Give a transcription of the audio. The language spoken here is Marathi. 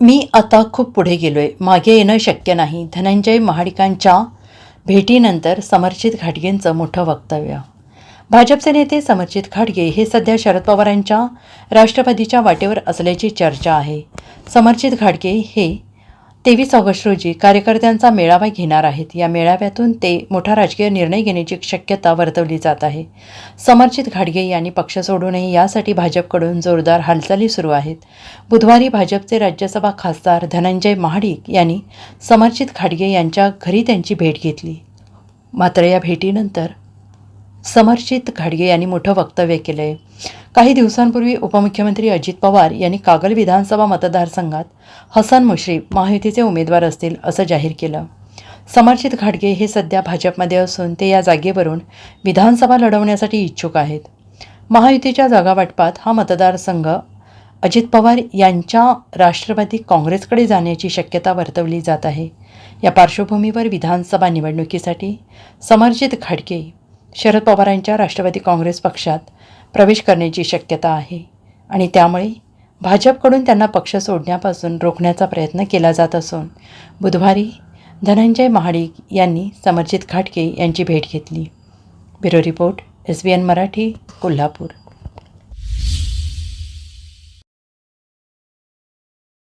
मी आता खूप पुढे गेलो आहे मागे येणं शक्य नाही. धनंजय महाडिकांच्या भेटीनंतर समर्जित घाटगेंचं मोठं वक्तव्य. भाजपचे नेते समर्जित घाटगे हे सध्या शरद पवारांच्या राष्ट्रवादीच्या वाटेवर असल्याची चर्चा आहे. समर्जित घाटगे हे तेवीस ऑगस्ट रोजी कार्यकर्त्यांचा मेळावा घेणार आहेत. या मेळाव्यातून ते मोठा राजकीय निर्णय घेण्याची शक्यता वर्तवली जात आहे. समर्जित घाडगे यांनी पक्ष सोडू नये यासाठी भाजपकडून जोरदार हालचाली सुरू आहेत. बुधवारी भाजपचे राज्यसभा खासदार धनंजय महाडिक यांनी समर्जित घाडगे यांच्या घरी त्यांची भेट घेतली. मात्र या भेटीनंतर समर्जित घाडगे यांनी मोठं वक्तव्य केलं आहे काही दिवसांपूर्वी उपमुख्यमंत्री अजित पवार यांनी कागल विधानसभा मतदारसंघात हसन मुश्रीफ महायुतीचे उमेदवार असतील असं जाहीर केलं. समर्जित घाडगे हे सध्या भाजपमध्ये असून ते या जागेवरून विधानसभा लढवण्यासाठी इच्छुक आहेत. महायुतीच्या जागावाटपात हा मतदारसंघ अजित पवार यांच्या राष्ट्रवादी काँग्रेसकडे जाण्याची शक्यता वर्तवली जात आहे. या पार्श्वभूमीवर विधानसभा निवडणुकीसाठी समर्जित घाडगे शरद पवारांच्या राष्ट्रवादी काँग्रेस पक्षात प्रवेश करण्याची शक्यता आहे आणि त्यामुळे भाजपकडून त्यांना पक्ष सोडण्यापासून रोखण्याचा प्रयत्न केला जात असून बुधवारी धनंजय महाडिक यांनी समर्जित घाटके यांची भेट घेतली. Bureau report S B N Marathi Kolhapur.